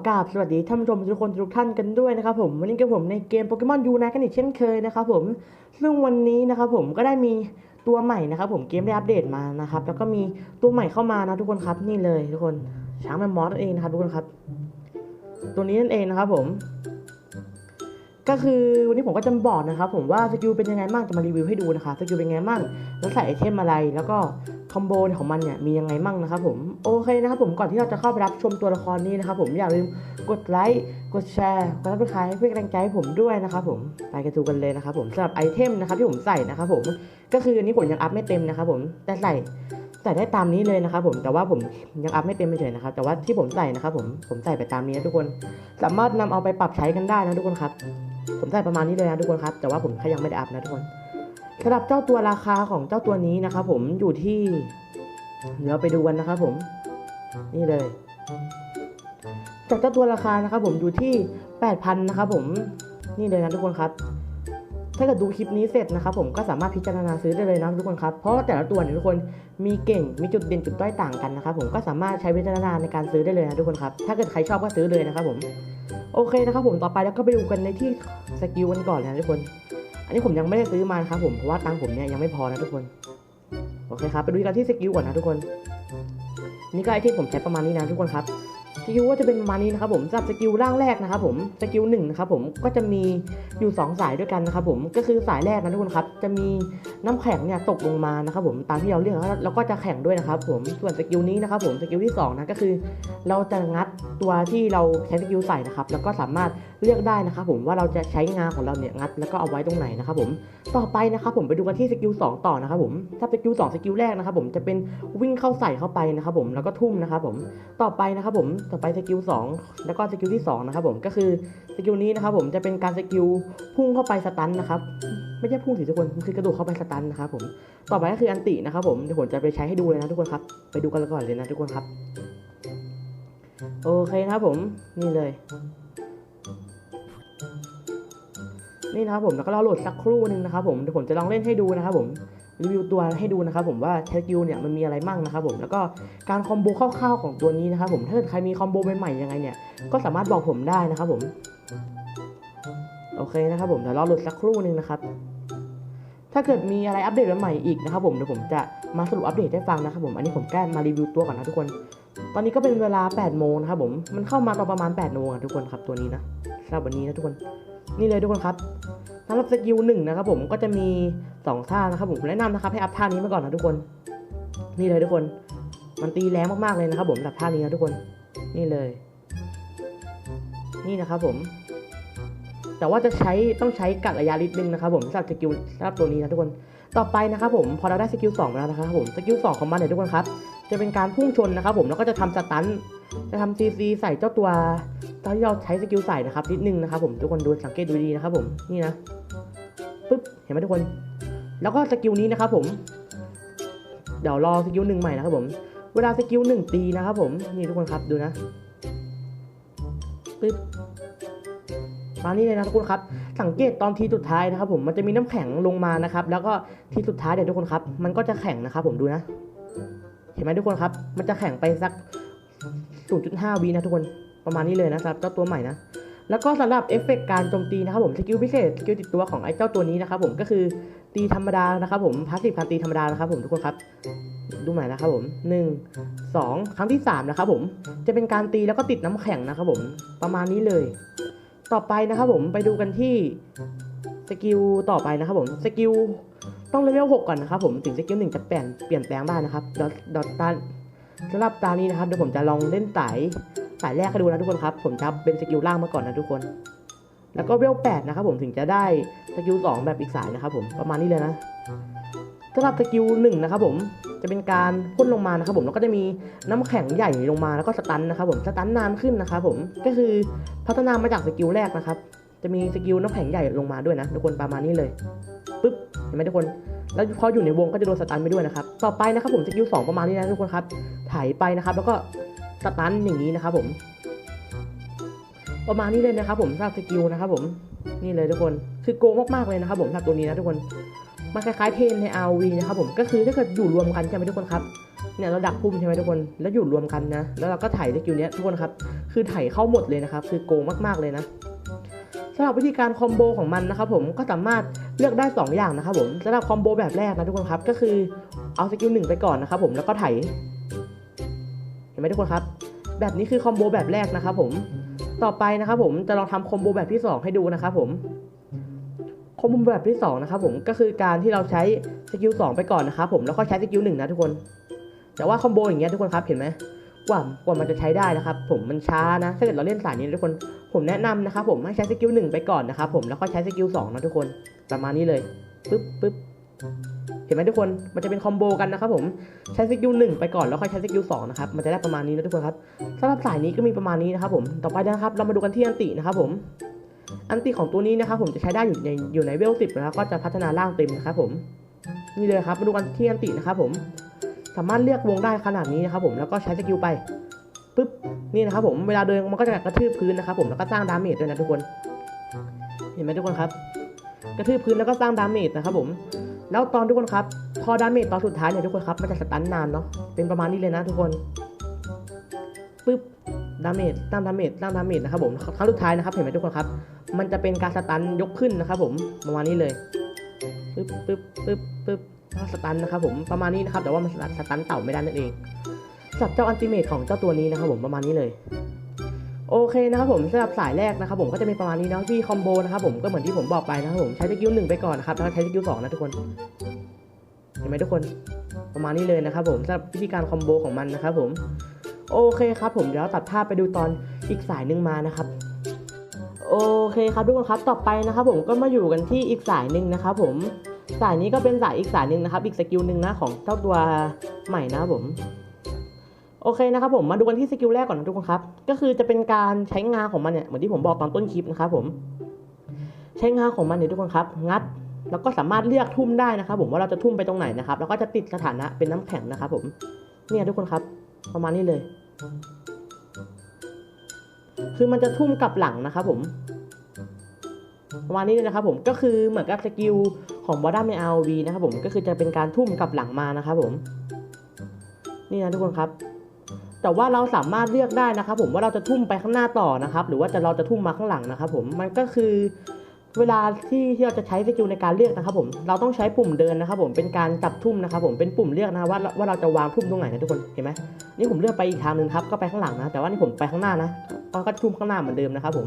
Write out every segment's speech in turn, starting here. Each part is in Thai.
อกราบสวัสดีท่านผู้ชมทุกคนทุกท่านกันด้วยนะครับผมวันนี้กับผมในเกมโปเกมอนยูไนกันอีกเช่นเคยนะครับผมซึ่งวันนี้นะครับผมก็ได้มีตัวใหม่นะครับผมเกมได้อัปเดตมานะครับแล้วก็มีตัวใหม่เข้ามานะทุกคนครับนี่เลยทุกคนช้างแมมมอสนั่นเองนะครับทุกคนครับ ตัวนี้นั่นเองนะครับผม ก็คือวันนี้ผมก็จะบอกนะครับผมว่าสกิลเป็นยังไงบ้างจะมารีวิวให้ดูนะคะสกิลเป็นยังไงบ้างแล้วใส่ไอเทมอะไรแล้วก็ คอมโบของมันเนี่ยมียังไงบ้างนะครับผมโอเคนะครับผมก่อนที่เราจะเข้าไปรับชมตัวละครนี้นะครับผมอย่าลืมกดไลค์กดแชร์กดซับสไครต์เพื่อกำลังใจให้ผมด้วยนะครับผมไปกันดูกันเลยนะครับผมสำหรับไอเทมนะครับที่ผมใส่นะครับผมก็คืออันนี้ผมยังอัพไม่เต็มนะครับผมแต่ใส่ใส่ได้ตามนี้เลยนะครับผมแต่ว่าผมยังอัพไม่เต็มเฉยนะครับ แต่ว่าที่ผมใส่นะครับผมผมใส่ไปตามนี้นะทุกคน สามารถนำเอาไปปรับใช้กันได้นะทุกคนครับ ผมใส่ประมาณนี้เลยนะทุกคนครับ แต่ว่าผมแค่ยังไม่ได้อัพนะทุกคน สำหรับเจ้าตัวราคาของเจ้าตัวนี้นะครับผมอยู่ที่ เดี๋ยวไปดูกันนะครับผม นี่เลย จากเจ้าตัวราคานะครับผมอยู่ที่ 8,000นะครับผมนี่เลยนะทุกคนครับถ้าเกิดดูคลิปนี้เสร็จนะครับผมก็สามารถพิจารณาซื้อได้เลยนะทุกคนครับ เพราะแต่ละตัวเนี่ยทุกคนมีเก่งมีจุดเด่นจุดด้อยต่างกันนะครับผมก็สามารถใช้วิจารณาในการซื้อได้เลยนะทุกคนครับ ถ้าเกิดใครชอบก็ซื้อเลยนะครับผม โอเคนะครับผมต่อไปแล้วก็ไปดูกันในที่สกิลกันก่อนเลยนะทุกคน อันนี้ผมยังไม่ได้ซื้อมานะครับผมเพราะว่าตังค์ผมเนี่ยยังไม่พอนะทุกคนโอเคครับไปดูกันที่สกิลก่อนนะทุกคน นี่ก็ไอที่ผมใช้ประมาณนี้นะทุกคนครับ สกิลก็จะเป็นประมาณนี้นะครับผมสำหรับสกิลร่างแรกนะครับผมสกิลหนึ่งนะครับผมก็จะมีอยู่ 2 สายด้วยกันนะครับผมก็คือสายแรกนะทุกคนครับจะมีน้ำแข็งเนี่ยตกลงมานะครับผมตามที่เราเรียกแล้วก็จะแข็งด้วยนะครับผมส่วนสกิลนี้นะครับผมสกิลที่สองนะก็คือ เราจะงัดตัวที่เราใช้สกิลใส่นะครับแล้วก็สามารถเลือกได้นะครับผมว่าเราจะใช้งาของเราเนี่ยงัดแล้วก็เอาไว้ตรงไหนนะครับผมต่อไปนะครับผมไปดูกันที่สกิลสองต่อนะครับผมถ้าสกิลสองสกิลแรกนะครับผมจะเป็นวิ่งเข้าใส่เข้าไปนะครับผมแล้วก็ทุ่มนะครับผมต่อไปนะครับผมต่อไปสกิลสองแล้วก็สกิลที่สองนะครับผมก็คือสกิลนี้นะครับผมจะเป็นการสกิลพุ่งเข้าไปสตันนะครับไม่ใช่พุ่งสิทุกคนคือกระโดดเข้าไปสตันนะครับผมต่อไปก็คืออันตินะครับผมเดี๋ยวผมจะไปใช้ให้ดูเลยนะทุกคนครับ ไปดูกันก่อนเลยนะทุกคนครับ โอเคนะครับผมนี่เลย นี่นะครับผมแล้วก็รอโหลดสักครู่หนึ่งนะครับผมเดี๋ยวผมจะลองเล่นให้ดูนะครับผม รีวิวตัวให้ดูนะครับผมว่าเทคิวเนี่ยมันมีอะไรมั่งนะครับผมแล้วก็การคอมโบคร่าวๆของตัวนี้นะครับผมถ้าเกิดใครมีคอมโบใหม่ๆยังไงเนี่ยก็สามารถบอกผมได้นะครับผมโอเคนะครับผมเดี๋ยวรอโหลดสักครู่นึงนะครับถ้าเกิดมีอะไรอัปเดตใหม่ๆอีกนะครับผมเดี๋ยวผมจะมาสรุปอัปเดตให้ฟังนะครับผมอันนี้ผมแกล้มารีวิวตัวก่อนนะทุกคน ตอนนี้ก็เป็นเวลา 8 โมงนะครับผมมันเข้ามาตอนประมาณ 8 โมงอะทุกคนครับตัวนี้นะสำหรับวันนี้นะทุกคน นี่เลยทุกคนครับสำหรับสกิลหนึ่งนะครับผมก็จะมี 2ท่านะครับผมผมแนะนำนะครับให้อัพท่านี้มาก่อนนะทุกคน นี่เลยทุกคน มันตีแรงมากๆเลยนะครับ ผมสำหรับท่านี้นะทุกคน นี่เลย นี่นะครับผมแต่ว่าจะใช้ต้องใช้กัดระยะนิดนึงนะครับผมสำหรับสกิลสำหรับตัวนี้นะทุกคน ต่อไปนะครับผมพอเราได้สกิล2แล้วนะครับผมสกิล2ของมันเนี่ยทุกคนครับ จะเป็นการพุ่งชนนะครับผมแล้วก็จะทำสตันจะทำซีซีใส่เจ้าตัวตอนที่เราใช้สกิลใส่นะครับนิดนึงนะครับผมทุกคนดูสังเกตดูดีนะครับผมนี่นะปึ๊บเห็นไหมทุกคน แล้วก็สกิลนี้นะครับผมเดี๋ยวรอสกิลหนึ่งใหม่นะครับผม เวลาสกิลหนึ่งตีนะครับผม นี่ทุกคนครับดูนะปึ๊บมานี่เลยนะทุกคนครับ สังเกตตอนทีสุดท้ายนะครับ ผม มันจะมีน้ำแข็งลงมานะครับ แล้วก็ทีสุดท้ายเดี๋ยวทุกคนครับ มันก็จะแข็งนะครับ ผมดูนะ เห็นไหมทุกคนครับ มันจะแข็งไปสัก 0.5วินะทุกคน ประมาณนี้เลยนะครับเจ้าตัวใหม่นะ แล้วก็สำหรับเอฟเฟกต์การโจมตีนะครับผมสกิลพิเศษสกิลติดตัวของไอ้เจ้าตัวนี้นะครับผมก็คือตีธรรมดานะครับผมพาสซีฟการตีธรรมดานะครับผมทุกคนครับดูใหม่นะครับผม 1 2 ครั้งที่ 3 นะครับผม จะเป็นการตีแล้วก็ติดน้ำแข็งนะครับผมประมาณนี้เลย ต่อไปนะครับผมไปดูกันที่สกิลต่อไปนะครับผมสกิลต้องเลเวล6ก่อนนะครับผมถึงสกิลหนึ่งจะเปลี่ยนเปลี่ยนแปลงได้นะครับดอทดอทตาสำหรับตานี้นะครับเดี๋ยวผมจะลองเล่นสาย สายแรกให้ดูนะทุกคนครับ ผมจะเป็นสกิลล่างมาก่อนนะทุกคน แล้วก็เวล8นะครับผมถึงจะได้สกิล2แบบอีกสายนะครับผมประมาณนี้เลยนะสำหรับสกิล1นะครับผมจะเป็นการพ่นลงมานะครับผมแล้วก็จะมีน้ำแข็งใหญ่ลงมาแล้วก็สตันนะครับผมสตันนานขึ้นนะครับผมก็คือพัฒนามาจากสกิลแรกนะครับ จะมีสกิลน้ำแข็งใหญ่ลงมาด้วยนะทุกคนประมาณนี้เลยปึ๊บเห็นไหมทุกคน แล้วพออยู่ในวงก็จะโดนสตันไปด้วยนะครับ ต่อไปนะครับผมสกิลสองประมาณนี้นะทุกคนครับถ่ายไปนะครับ แล้วก็ สตันอย่างนี้นะครับผม ประมาณนี้เลยนะครับผมสำหรับสกิลนะครับผมนี่เลยทุกคนคือโกงมากๆเลยนะครับผมสำหรับตัวนี้นะทุกคนมันคล้ายๆเทนใน RV นะครับผมก็คือถ้าเกิดอยู่รวมกันใช่ไหมทุกคนครับเนี่ยเราดักพุ่มใช่ไหมทุกคนแล้วอยู่รวมกันนะ แล้วเราก็ถ่ายสกิลนี้ทุกคนครับคือไถเข้าหมดเลยนะครับ คือโกงมากๆเลยนะสำหรับวิธีการคอมโบของมันนะครับผมก็สามารถเลือกได้ 2 อย่างนะครับผมสำหรับคอมโบแบบแรกนะทุกคนครับก็คือเอาสกิลหนึ่งไปก่อนนะครับผมแล้วก็ไถเห็น ไหมทุกคนครับ แบบนี้คือคอมโบแบบแรกนะครับผม ต่อไปนะครับผมจะลองทำคอมโบแบบที่ 2 ให้ดูนะครับผม คอมโบแบบที่2นะครับผมก็คือการที่เราใช้สกิล2ไปก่อนนะครับผมแล้วก็ใช้สกิลหนึ่งนะทุกคน แต่ว่าคอมโบอย่างเงี้ยทุกคนครับเห็นไหมกว่ากว่ามันจะใช้ได้นะครับ ผมมันช้านะถ้าเกิดเราเล่นสายนี้ทุกคนผมแนะนำนะครับผมให้ใช้สกิลหนึ่งไปก่อนนะครับผมแล้วก็ใช้สกิลสองนะทุกคนประมาณนี้เลยปึ๊บปึ๊บ ห็นไหมทุกคน มันจะเป็นคอมโบกันนะครับผม ใช้สกิลหนึ่งไปก่อนแล้วค่อยใช้สกิลสองนะครับ มันจะได้ประมาณนี้นะทุกคนครับสำหรับสายนี้ก็มีประมาณนี้นะครับผม ต่อไปนะครับ เรามาดูกันที่อันตินะครับผม อันติของตัวนี้นะครับผมจะใช้ได้อยู่ในอยู่ในเวลสิบนะครับ ก็จะพัฒนาร่างเต็มนะครับผม นี่เลยครับ มาดูกันที่อันตินะครับผม สามารถเลือกวงได้ขนาดนี้นะครับผม แล้วก็ใช้สกิลไปปึ๊บ นี่นะครับผม เวลาเดินมันก็จะกระทืบพื้นนะครับผม แล้วก็สร้างดาเมจด้วยนะทุกคน เห็นไหมทุกคนครับ กระทืบพื้นแล้วก็สร้างดาเมจนะครับผม แล้วตอนทุกคนครับ พอดาเมจตอนสุดท้ายเนี่ยทุกคนครับมันจะสตันนานเนาะเป็นประมาณนี้เลยนะทุกคนปึ๊บดาเมจสร้งดาเมจสร้งดาเมจนะครับผมครั้งสุดท้ายนะครับเห็นไหมทุกคนครับ มันจะเป็นการสตันยกขึ้นนะครับผมประมาณนี้เลยปึ๊บปึ๊บปึ๊บปึ๊บสตันนะครับผมประมาณนี้นะครับแต่ว่ามันสตันเต่าไม่ได้นั่นเองสับเจ้าอันติเมทของเจ้าตัวนี้นะครับผมประมาณนี้เลย โอเคนะครับผมสำหรับสายแรกนะครับผมก็จะเป็นประมาณนี้นะที่คอมโบนะครับผมก็เหมือนที่ผมบอกไปนะครับผมใช้สกิลหนึ่งไปก่อนนะครับแล้วใช้สกิลสองนะทุกคนเห็นไหมทุกคนประมาณนี้เลยนะครับผมสำหรับวิธีการคอมโบของมันนะครับผมโอเคครับผมเดี๋ยวตัดภาพไปดูตอนอีกสายหนึ่งมานะครับโอเคครับทุกคนครับต่อไปนะครับผมก็มาอยู่กันที่อีกสายหนึ่งนะครับผมสายนี้ก็เป็นสายอีกสายหนึ่งนะครับ อีกสกิลหนึ่งนะของเจ้าตัวใหม่นะครับผม โอเคนะครับผมมาดูกันที่สกิลแรกก่อนนะทุกคนครับก็คือจะเป็นการใช้งาของมันเนี่ยเหมือนที่ผมบอกตอนต้นคลิปนะครับผมใช้งาของมันเนี่ยทุกคนครับงัดแล้วก็สามารถเลือกทุ่มได้นะครับ ผมว่าเราจะทุ่มไปตรงไหนนะครับแล้วก็จะติดสถานะเป็นน้ำแข็งนะครับผมเนี่ยทุกคนครับ ประมาณนี้เลย คือมันจะทุ่มกลับหลังนะครับผมประมาณนี้เลยนะครับผมก็คือเหมือนกับสกิลของบอดัมใน ROV นะครับผมก็คือจะเป็นการทุ่มกลับหลังมานะครับผม นี่นะทุกคนครับ แต่ว่าเราสามารถเลือกได้นะครับ ผมว่าเราจะทุ่มไปข้างหน้าต่อนะครับ หรือว่าจะเราจะทุ่มมาข้างหลังนะครับ ผมมันก็คือเวลาที่ที่เราจะใช้สกิลในการเลือกนะครับ ผมเราต้องใช้ปุ่มเดินนะครับ ผมเป็นการจับทุ่มนะครับผมเป็นปุ่มเลือกนะว่าว่าเราจะวางทุ่มตรงไหนนะทุกคนเห็นไหมนี่ผมเลือกไปอีกทางหนึ่งครับก็ไปข้างหลังนะ แต่ว่านี่ผมไปข้างหน้านะก็ทุ่มข้างหน้าเหมือนเดิมนะครับ ผม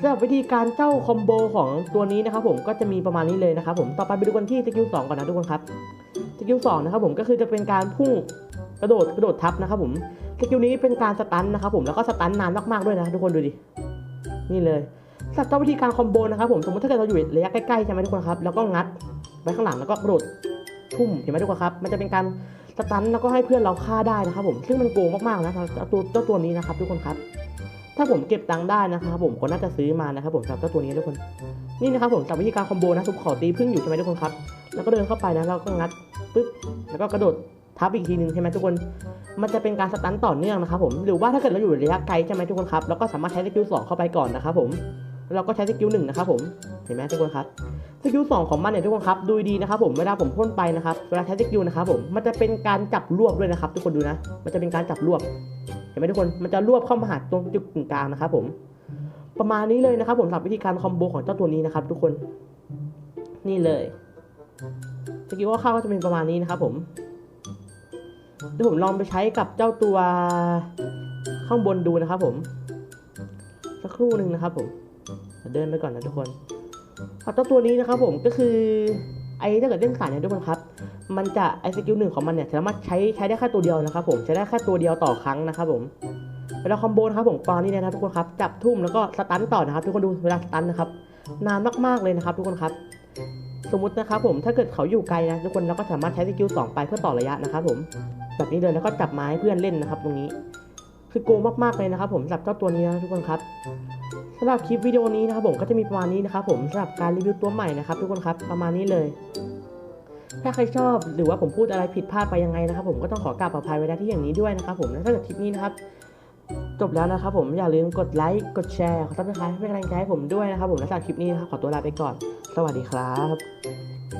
สำหรับวิธีการเจ้าคอมโบของตัวนี้นะครับ ผมก็จะมีประมาณนี้เลยนะครับ ผมต่อไปไปดูกันที่สกิลสองก่อนนะทุกคนครับสกิลสองนะครับผมก็คือจะเป็นการพุ่ง กระโดดกระโดดทับนะครับผมสกิลนี้เป็นการสตันนะครับผมแล้วก็สตันนานมากๆด้วยนะทุกคนดูดินี่เลยสำหรับเจ้าวิธีการคอมโบนะครับผมสมมติถ้าเกิดเราอยู่ระยะใกล้ๆใช่ไหมทุกคนครับแล้วก็งัดไปข้างหลังแล้วก็กระโดดทุ่มเห็นไหมทุกคนครับ มันจะเป็นการสตันแล้วก็ให้เพื่อนเราฆ่าได้นะครับผมซึ่งมันโกงมากๆนะตัวเจ้าตัวนี้นะครับ ทุกคนครับ ถ้าผมเก็บตังค์ได้นะครับผมก็น่าจะซื้อมานะครับผมสำหรับเจ้าตัวนี้ทุกคนนี่นะครับผมสำหรับวิธีการคอมโบนะผมขอตีพึ่งอยู่ใช่ไหมทุกคนครับแล้วก็เดินเข้าไปนะแล้วก็งัดปึ๊บแล้วก็กระโดด ทับอีกทีหนึ่งใช่ไหมทุกคนมันจะเป็นการสตันต่อเนื่องนะครับผมหรือว่าถ้าเกิดเราอยู่ระยะไกลใช่ไหมทุกคนครับเราก็สามารถใช้สกิลสองเข้าไปก่อนนะครับผมเราก็ใช้สกิลหนึ่งนะครับผมเห็นไหมทุกคนครับสกิลสองของมันเนี่ยทุกคนครับดูดีนะครับผมเวลาผมพ่นไปนะครับเวลาใช้สกิลนะครับผมมันจะเป็นการจับรวบด้วยนะครับ ทุกคนดูนะ มันจะเป็นการจับรวบ เห็นไหมทุกคนมันจะรวบเข้ามาหาตรงจุดกึ่งกลางนะครับผมประมาณนี้เลยนะครับผมสำหรับวิธีการคอมโบของเจ้าตัวนี้นะครับ ทุกคนนี่เลยสกิลว่าเข้าก็จะเป็นประมาณนี้นะครับผม เดี๋ยวผมลองไปใช้กับเจ้าตัวข้างบนดูนะครับผม สักครู่หนึ่งนะครับผมเดินไปก่อนนะทุกคนเอเจ้าตัวนี้นะครับผมก็คือไอ้ถ้าเกิดเล่นสายเนี่ยทุกคนครับ มันจะไอสกิลหนึ่งของมันเนี่ยสามารถใช้ใช้ได้แค่ตัวเดียวนะครับผมใช้ได้แค่ตัวเดียวต่อครั้งนะครับผมเวลาคอมโบนะครับผมตอนนี้นะครับทุกคนครับจับทุ่มแล้วก็สตันต่อนะครับ ทุกคนดูเวลาสตันนะครับนานมากๆเลยนะครับ ทุกคนครับ สมมตินะครับผมถ้าเกิดเขาอยู่ไกลนะทุกคนเราก็สามารถใช้สกิลสองไปเพื่อต่อระยะนะครับผม แบบนี้เลยแล้วก็จับไม้เพื่อนเล่นนะครับตรงนี้ คือโกงมากๆเลยนะครับผมสำหรับเจ้าตัวนี้นะทุกคนครับสำหรับคลิปวิดีโอนี้นะครับผมก็จะมีประมาณนี้นะครับผมสำหรับการรีวิวตัวใหม่นะครับทุกคนครับประมาณนี้เลย ถ้าใครชอบหรือว่าผมพูดอะไรผิดพลาดไปยังไงนะครับ ผมก็ต้องขอกราบอภัยไว้ณที่อย่างนี้ด้วยนะครับผมและถ้าเกิดคลิปนี้นะครับจบแล้วนะครับผมอย่าลืมกดไลค์กดแชร์ขอซับสไครต์เป็นกำลังใจให้ผมด้วยนะครับผมและสำหรับคลิปนี้นะครับขอตัวลาไปก่อน สวัสดีครับ